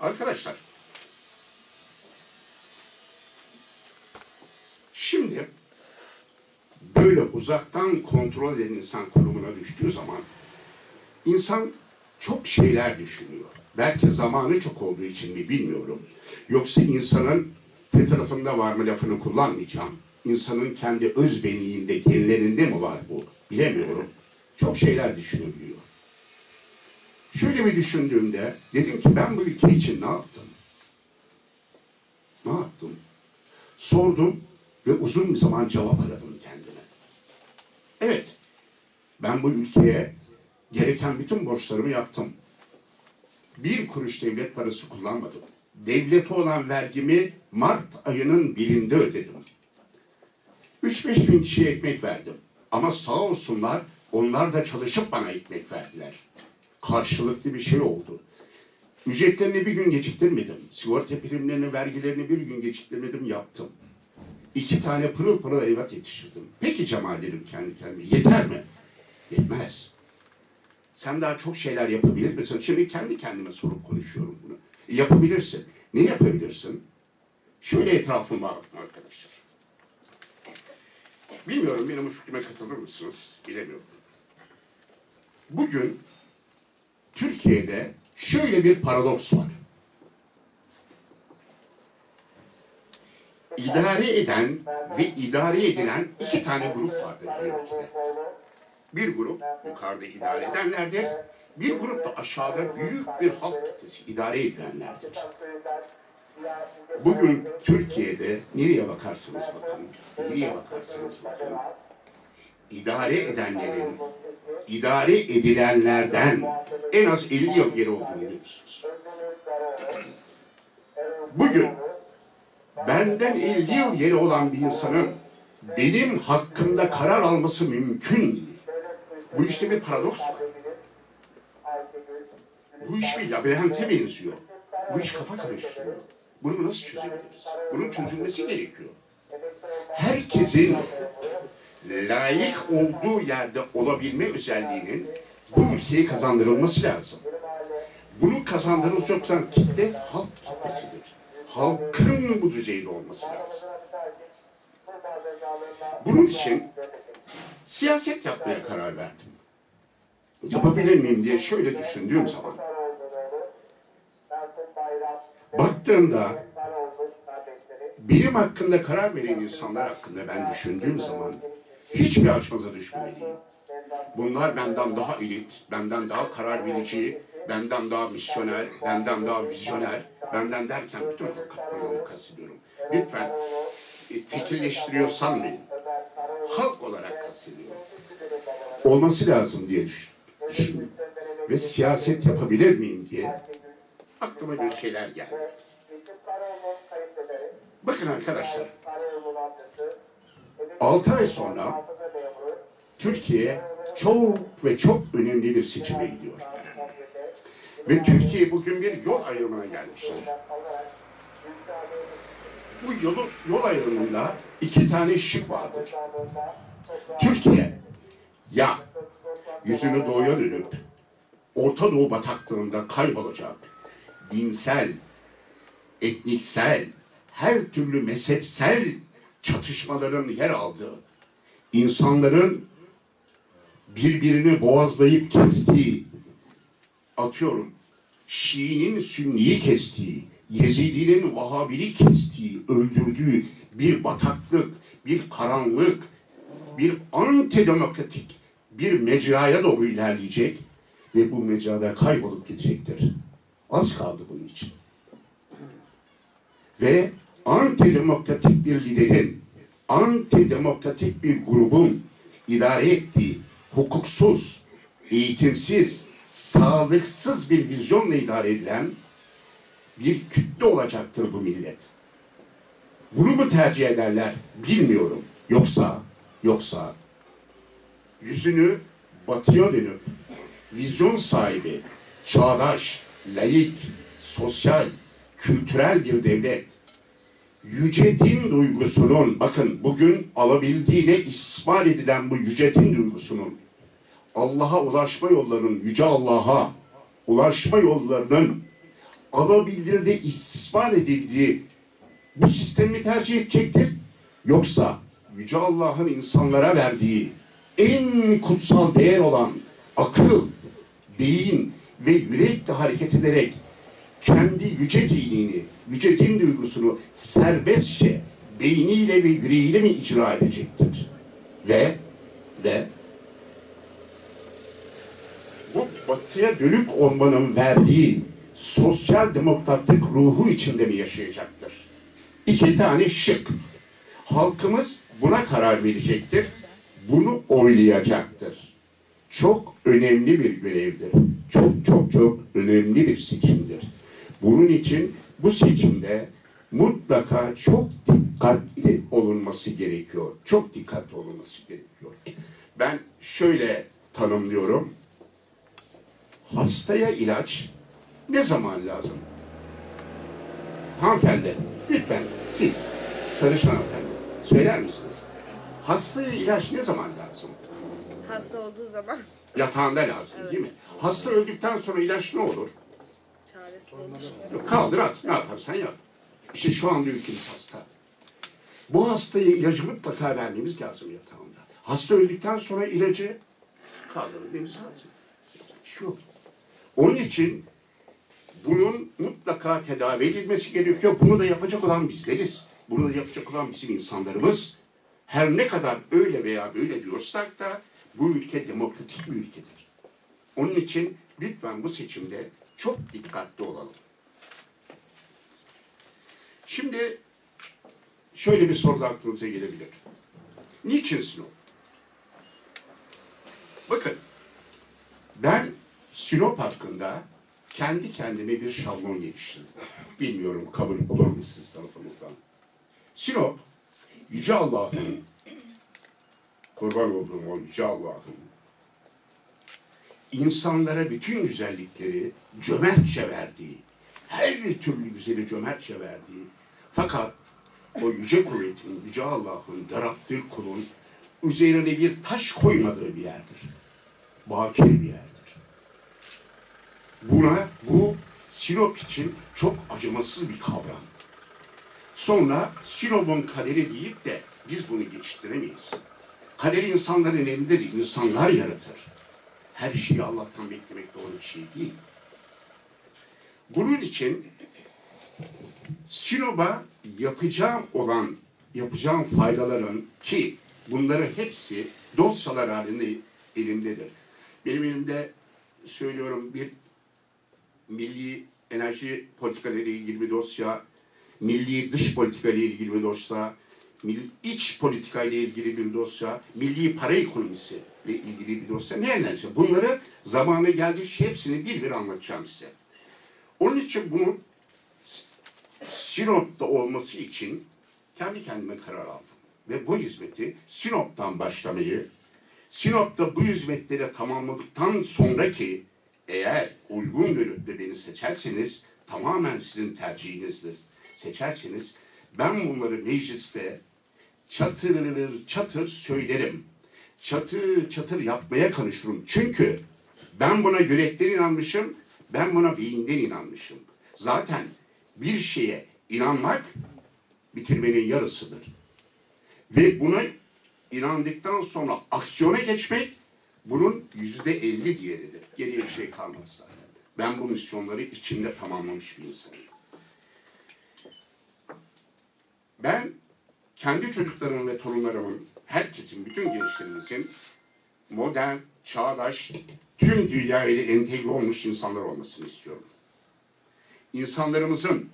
Arkadaşlar. Şimdi böyle uzaktan kontrol eden insan konumuna düştüğü zaman insan çok şeyler düşünüyor. Belki zamanı çok olduğu için mi bilmiyorum. Yoksa insanın fıtratında var mı lafını kullanmayacağım. İnsanın kendi öz benliğinde, genlerinde mi var bu? Bilemiyorum. Çok şeyler düşünebiliyor. Şöyle bir düşündüğümde dedim ki ben bu ülke için ne yaptım? Ne yaptım? Sordum ve uzun bir zaman cevap aradım kendime. Evet, ben bu ülkeye gereken bütün borçlarımı yaptım. Bir kuruş devlet parası kullanmadım. Devlete olan vergimi Mart ayının birinde ödedim. 3-5 bin kişiye ekmek verdim. Ama sağ olsunlar onlar da çalışıp bana ekmek verdiler. Karşılıklı bir şey oldu. Ücretlerini bir gün geciktirmedim. Sigorta primlerini, vergilerini bir gün geciktirmedim, yaptım. İki tane pırıl pırıl evlat yetiştirdim. Peki Cemal dedim kendi kendime. Yeter mi? Yetmez. Sen daha çok şeyler yapabilir misin? Şimdi kendi kendime sorup konuşuyorum bunu. E, yapabilirsin. Ne yapabilirsin? Şöyle etrafıma bakın arkadaşlar. Bilmiyorum benim bu fikrime katılır mısınız? Bilemiyorum. Bugün Türkiye'de şöyle bir paradoks var. İdare eden ve idare edilen iki tane grup vardır ülkede. Bir grup yukarıda idare edenlerdir. Bir grup da aşağıda büyük bir halk kitlesi idare edilenlerdir. Bugün Türkiye'de nereye bakarsanız bakın, nereye bakarsanız bakın, idare edenlerin, idare edilenlerden en az 50 yıl geri olduğunu görüyorsunuz. Bugün benden 50 yıl geri olan bir insanın benim hakkımda karar alması mümkün değil. Bu işte bir paradoks var. Bu iş bir labirente benziyor. Bu iş kafa karıştırıyor. Bunu nasıl çözebiliriz? Bunun çözülmesi gerekiyor. Herkesin layık olduğu yerde olabilme özelliğinin bu ülkeye kazandırılması lazım. Bunu kazandırılacak olan kitle halk kitlesidir. Halkın bu düzeyde olması lazım. Bunun için siyaset yapmaya karar verdim. Yapabilir miyim diye şöyle düşündüğüm zaman baktığımda benim hakkında karar veren insanlar hakkında ben düşündüğüm zaman hiçbir açmaza düşmemeliyim. Bunlar benden daha elit, benden daha karar verici, benden daha misyoner, benden daha vizyoner, benden derken bütün halk katmanını kastediyorum. Lütfen e, tekilleştiriyor sanmayın. Halk olarak kastediyorum. Olması lazım diye düş- düşündüm. Ve siyaset yapabilir miyim diye aklıma bir şeyler geldi. Bakın arkadaşlar, 6 ay sonra Türkiye çok ve çok önemli bir seçime gidiyor. Ve Türkiye bugün bir yol ayrımına gelmiştir. Bu yolun, yol ayrımında iki tane şık vardır. Türkiye ya yüzünü doğuya dönüp Orta Doğu bataklığında kaybolacak dinsel, etniksel, her türlü mezhepsel çatışmaların yer aldığı, insanların birbirini boğazlayıp kestiği, atıyorum, Şii'nin Sünni'yi kestiği, Yezidi'nin Vahabiliği kestiği, öldürdüğü bir bataklık, bir karanlık, bir antidemokratik bir mecraya doğru ilerleyecek ve bu mecrada kaybolup gidecektir. Az kaldı bunun için. Ve antidemokratik bir liderin, antidemokratik bir grubun idare ettiği hukuksuz, eğitimsiz, sağlıksız bir vizyonla idare edilen bir kütle olacaktır bu millet. Bunu mu tercih ederler bilmiyorum. Yoksa, yoksa yüzünü batıya dönüp vizyon sahibi, çağdaş, layık, sosyal, kültürel bir devlet, yüce din duygusunun, bakın bugün alabildiğine istismar edilen bu yüce din duygusunun, Allah'a ulaşma yollarının, yüce Allah'a ulaşma yollarının alabildiğinde istismar edildiği bu sistemi tercih edecektir? Yoksa Yüce Allah'ın insanlara verdiği en kutsal değer olan akıl, beyin ve yürekle hareket ederek kendi yüce dinini, yüce din duygusunu serbestçe beyniyle ve yüreğiyle mi icra edecektir? Ve ve bu batıya dönük olmanın verdiği sosyal demokratik ruhu içinde mi yaşayacaktır? İki tane şık. Halkımız buna karar verecektir. Bunu oylayacaktır. Çok önemli bir görevdir. Çok çok çok önemli bir seçimdir. Bunun için bu seçimde mutlaka çok dikkatli olunması gerekiyor. Çok dikkatli olunması gerekiyor. Ben şöyle tanımlıyorum. Hastaya ilaç ne zaman lazım? Hanımefendi, lütfen siz, sarışın hanımefendi, söyler misiniz? Hastaya ilaç ne zaman lazım? Hasta olduğu zaman Yatağında lazım değil mi? Hasta öldükten sonra ilaç ne olur? Yok, Kaldır at, ne yaparsan yap. İşte şu anda ülkemiz hasta. Bu hastaya ilacı mutlaka vermemiz lazım yatağında. Hasta öldükten sonra ilacı kaldırmamız lazım. Yok. Onun için bunun mutlaka tedavi edilmesi gerekiyor. Bunu da yapacak olan bizleriz. Bunu da yapacak olan bizim insanlarımız. Her ne kadar öyle veya böyle diyorsak da bu ülke demokratik bir ülkedir. Onun için lütfen bu seçimde çok dikkatli olalım. Şimdi şöyle bir soru da aklınıza gelebilir. Niçin Sinop? Bakın ben Sinop hakkında kendi kendime bir şablon geliştirdim. Bilmiyorum kabul olur mu siz tarafınızdan? Sinop, Yüce Allah'ın, kurban olduğum o Yüce Allah'ın, insanlara bütün güzellikleri cömertçe verdiği, her türlü güzeli cömertçe verdiği, fakat o yüce kuvvetin, yüce Allah'ın yarattığı kulun üzerine bir taş koymadığı bir yerdir. Bakir bir yerdir. Buna, bu Sinop için çok acımasız bir kavram. Sonra Sinop'un kaderi deyip de biz bunu geçiştiremeyiz. Kader insanların elindedir, insanlar yaratır. Her şeyi Allah'tan beklemek doğru bir şey değil. Bunun için Sinop'a yapacağım olan, yapacağım faydaların ki bunları hepsi dosyalar halinde elimdedir. Benim elimde söylüyorum bir milli enerji politikaları ilgili bir dosya, milli dış politika ile ilgili bir dosya, iç politika ile ilgili bir dosya, milli para ekonomisi ile ilgili bir dosya. Ne bunları zamanı geldikçe hepsini bir bir anlatacağım size. Onun için bunun Sinop'ta olması için kendi kendime karar aldım. Ve bu hizmeti Sinop'tan başlamayı, Sinop'ta bu hizmetleri tamamladıktan sonraki eğer uygun görüp de beni seçerseniz tamamen sizin tercihinizdir. Seçerseniz ben bunları mecliste çatır çatır söylerim. Çatır çatır yapmaya konuşurum. Çünkü ben buna yürekten inanmışım, ben buna beyinden inanmışım. Zaten bir şeye inanmak bitirmenin yarısıdır. Ve buna inandıktan sonra aksiyona geçmek bunun yüzde elli diğeridir. Geriye bir şey kalmadı zaten. Ben bu misyonları içimde tamamlamış bir insanım. Ben kendi çocuklarımın ve torunlarımın, herkesin, bütün gençlerimizin modern, çağdaş, tüm dünya ile entegre olmuş insanlar olmasını istiyorum. İnsanlarımızın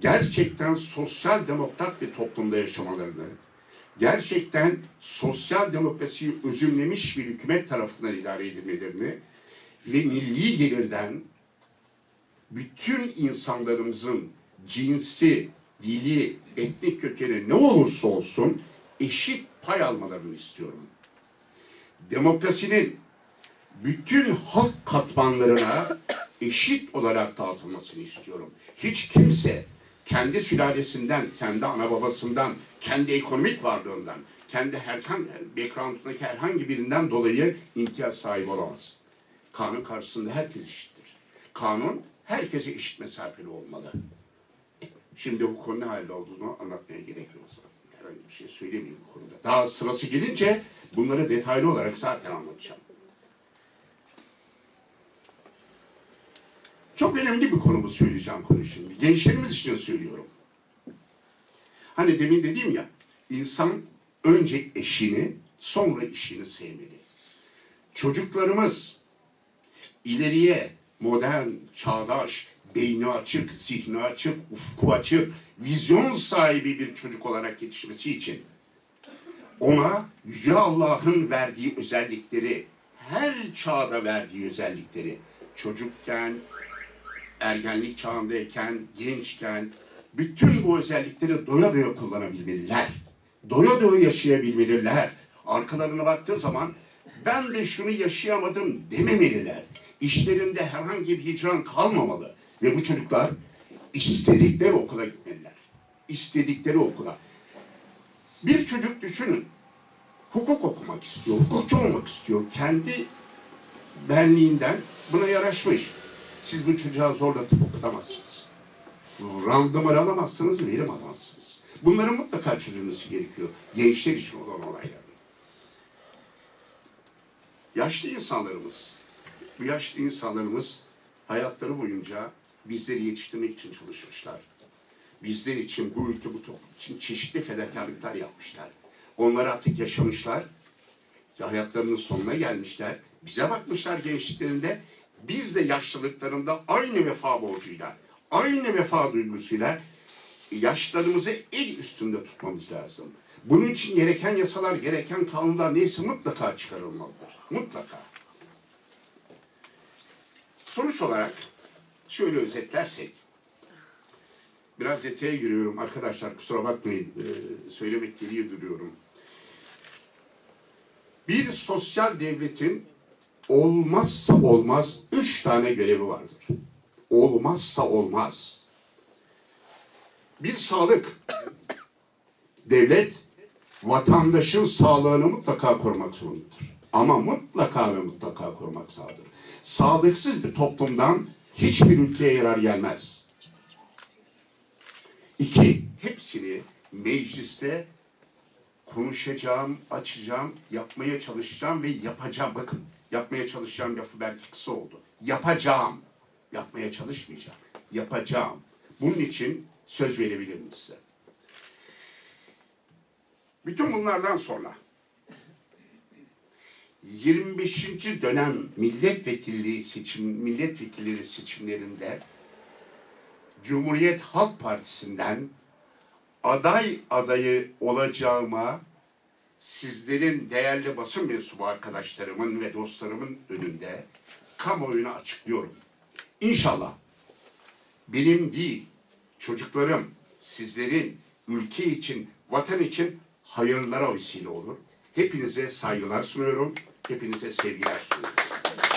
gerçekten sosyal demokrat bir toplumda yaşamalarını, gerçekten sosyal demokrasiyi özümlemiş bir hükümet tarafından idare edilmelerini ve milli gelirden bütün insanlarımızın cinsi, dili, etnik kökeni ne olursa olsun eşit pay almalarını istiyorum. Demokrasinin bütün halk katmanlarına eşit olarak dağıtılmasını istiyorum. Hiç kimse kendi sülalesinden, kendi ana babasından, kendi ekonomik varlığından, kendi herhangi background'undaki herhangi birinden dolayı imtiyaz sahibi olamaz. Kanun karşısında herkes eşittir. Kanun herkese eşit mesafeli olmalı. Şimdi hukukun ne halde olduğunu anlatmaya gerek yok zaten. Herhangi bir şey söylemeyeyim bu konuda. Daha sırası gelince bunları detaylı olarak zaten anlatacağım. Çok önemli bir konumu söyleyeceğim konu şimdi. Gençlerimiz için söylüyorum. Hani demin dediğim ya, insan önce eşini, sonra işini sevmeli. Çocuklarımız ileriye modern, çağdaş, beyni açık, zihni açık, ufku açık, vizyon sahibi bir çocuk olarak yetişmesi için ona Yüce Allah'ın verdiği özellikleri, her çağda verdiği özellikleri, çocukken, ergenlik çağındayken, gençken, bütün bu özellikleri doya doya kullanabilmeliler. Doya doya yaşayabilmeliler. Arkalarına baktığı zaman ben de şunu yaşayamadım dememeliler. İşlerinde herhangi bir hicran kalmamalı. Ve bu çocuklar istedikleri okula gitmeliler. İstedikleri okula. Bir çocuk düşünün. Hukuk okumak istiyor, hukukçu olmak istiyor. Kendi benliğinden buna yaraşmış. Siz bu çocuğa zorlatıp okutamazsınız. Randıman alamazsınız, verim alamazsınız. Bunların mutlaka çözülmesi gerekiyor. Gençler için olan olaylar. Yaşlı insanlarımız, bu yaşlı insanlarımız hayatları boyunca bizleri yetiştirmek için çalışmışlar. Bizler için, bu ülke, bu toplum için çeşitli fedakarlıklar yapmışlar. Onlar artık yaşamışlar, hayatlarının sonuna gelmişler. Bize bakmışlar gençliklerinde. Biz de yaşlılıklarında aynı vefa borcuyla, aynı vefa duygusuyla yaşlarımızı el üstünde tutmamız lazım. Bunun için gereken yasalar, gereken kanunlar neyse mutlaka çıkarılmalıdır. Mutlaka. Sonuç olarak şöyle özetlersek, biraz detaya giriyorum arkadaşlar kusura bakmayın ee, söylemek gereği duruyorum. Bir sosyal devletin olmazsa olmaz üç tane görevi vardır. Olmazsa olmaz. Bir sağlık. Devlet vatandaşın sağlığını mutlaka korumak zorundadır. Ama mutlaka ve mutlaka korumak zorundadır. Sağlıksız bir toplumdan hiçbir ülkeye yarar gelmez. İki, hepsini mecliste konuşacağım, açacağım, yapmaya çalışacağım ve yapacağım. Bakın, yapmaya çalışacağım lafı belki kısa oldu. Yapacağım. Yapmaya çalışmayacağım. Yapacağım. Bunun için söz verebilirim size. Bütün bunlardan sonra 25. dönem milletvekilliği seçim milletvekilleri seçimlerinde Cumhuriyet Halk Partisi'nden aday adayı olacağıma sizlerin değerli basın mensubu arkadaşlarımın ve dostlarımın önünde kamuoyuna açıklıyorum. İnşallah benim değil, çocuklarım, sizlerin ülke için, vatan için hayırlara vesile olur. Hepinize saygılar sunuyorum, Hepinize sevgiler sunuyorum.